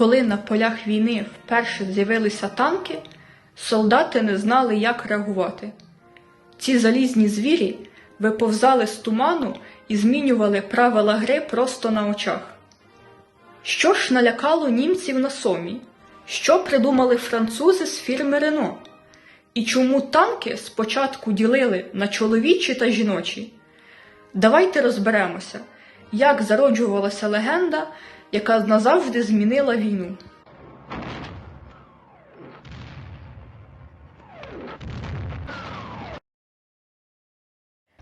Коли на полях війни вперше з'явилися танки, солдати не знали, як реагувати. Ці залізні звірі виповзали з туману і змінювали правила гри просто на очах. Що ж налякало німців на сомі? Що придумали французи з фірми Рено? І чому танки спочатку ділили на чоловічі та жіночі? Давайте розберемося, як зароджувалася легенда, яка назавжди змінила війну.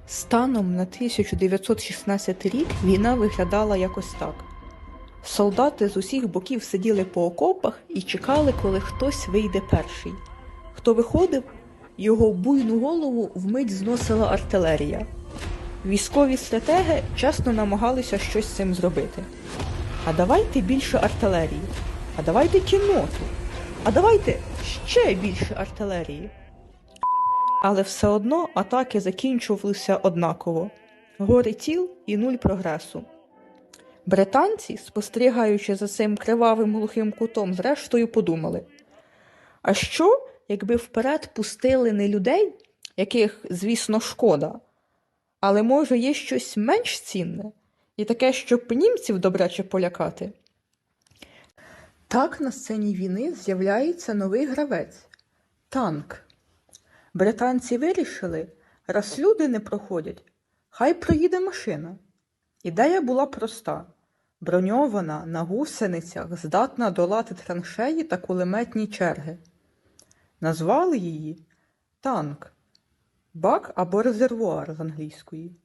Станом на 1916 рік війна виглядала якось так. Солдати з усіх боків сиділи по окопах і чекали, коли хтось вийде перший. Хто виходив, його буйну голову вмить зносила артилерія. Військові стратеги часто намагалися щось з цим зробити. А давайте більше артилерії, а давайте кінноту, а давайте ще більше артилерії. Але все одно атаки закінчувалися однаково: гори тіл і нуль прогресу. Британці, спостерігаючи за цим кривавим глухим кутом, зрештою подумали: а що, якби вперед пустили не людей, яких, звісно, шкода, але може є щось менш цінне, і таке, щоб німців добряче полякати? Так на сцені війни з'являється новий гравець танк. Британці вирішили, раз люди не проходять, хай проїде машина. Ідея була проста: броньована на гусеницях, здатна долати траншеї та кулеметні черги. Назвали її танк, бак або резервуар з англійської.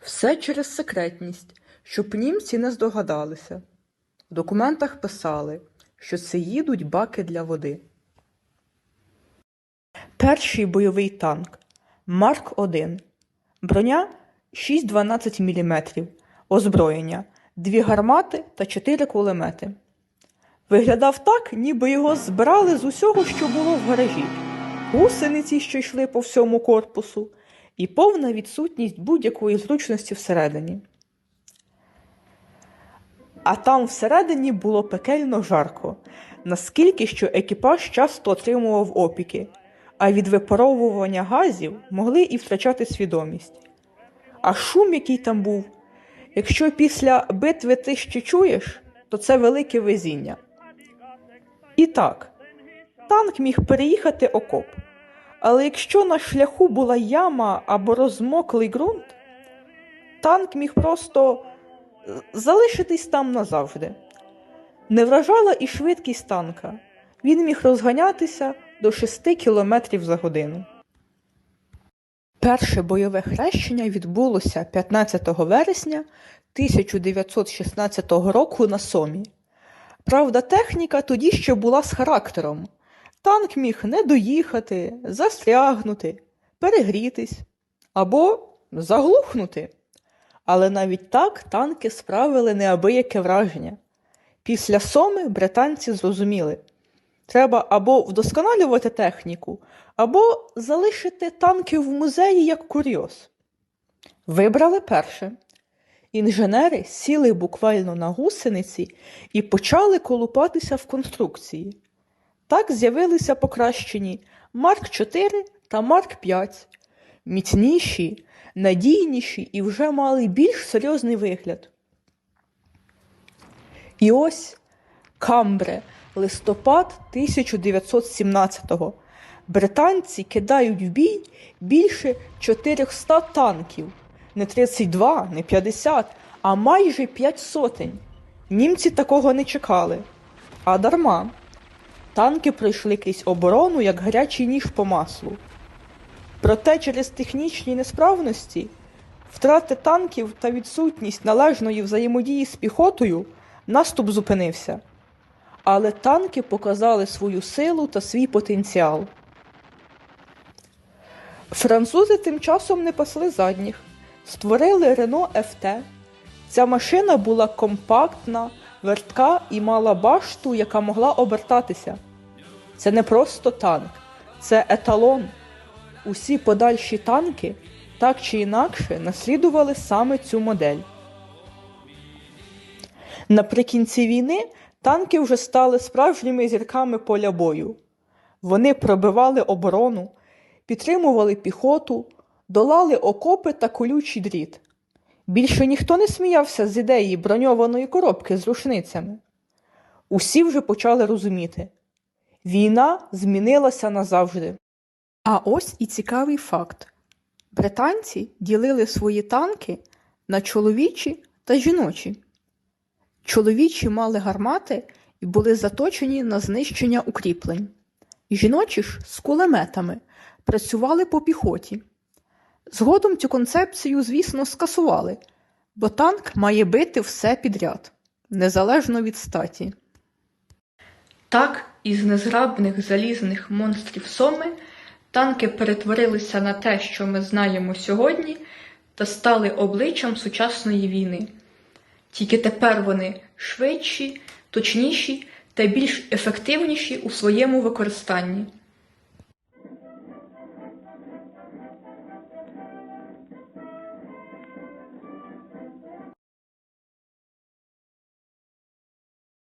Все через секретність, щоб німці не здогадалися. В документах писали, що це їдуть баки для води. Перший бойовий танк Марк 1 Броня 6-12 мм. Озброєння 2 гармати та 4 кулемети. Виглядав так, ніби його збирали з усього, що було в гаражі. Гусениці, що йшли по всьому корпусу, і повна відсутність будь-якої зручності всередині. А там всередині було пекельно жарко, наскільки що екіпаж часто отримував опіки, а від випаровування газів могли і втрачати свідомість. А шум, який там був, якщо після битви ти ще чуєш, то це велике везіння. І так, танк міг переїхати окоп, але якщо на шляху була яма або розмоклий ґрунт, танк міг просто е, залишитись там назавжди. Не вражала і швидкість танка. Він міг розганятися до 6 км за годину. Перше бойове хрещення відбулося 15 вересня 1916 року на Сомі. Правда, техніка тоді ще була з характером. Танк міг не доїхати, застрягнути, перегрітись або заглухнути. Але навіть так танки справили неабияке враження. Після Соми британці зрозуміли, треба або вдосконалювати техніку, або залишити танки в музеї як курйоз. Вибрали перше. Інженери сіли буквально на гусениці і почали колупатися в конструкції. Так з'явилися покращені Марк 4 та Марк 5, міцніші, надійніші і вже мали більш серйозний вигляд. І ось Камбре, листопад 1917-го. Британці кидають в бій більше 400 танків. Не 32, не 50, а майже 5 сотень. Німці такого не чекали. А дарма. Танки пройшли крізь оборону, як гарячий ніж по маслу. Проте через технічні несправності, втрати танків та відсутність належної взаємодії з піхотою наступ зупинився. Але танки показали свою силу та свій потенціал. Французи тим часом не пасли задніх, створили Рено ФТ. Ця машина була компактна, вертка і мала башту, яка могла обертатися. Це не просто танк, це еталон. Усі подальші танки так чи інакше наслідували саме цю модель. Наприкінці війни Танки вже стали справжніми зірками поля бою. Вони пробивали оборону, підтримували піхоту, долали окопи та колючий дріт. Більше ніхто не сміявся з ідеї броньованої коробки з рушницями. Усі вже почали розуміти війна змінилася назавжди. А ось і цікавий факт: британці ділили свої танки на чоловічі та жіночі. Чоловічі мали гармати і були заточені на знищення укріплень. Жіночі ж з кулеметами працювали по піхоті. Згодом цю концепцію, звісно, скасували, бо танк має бити все підряд, незалежно від статі. Так, із незграбних залізних монстрів Соми танки перетворилися на те, що ми знаємо сьогодні, та стали обличчям сучасної війни. Тільки тепер вони швидші, точніші та більш ефективніші у своєму використанні.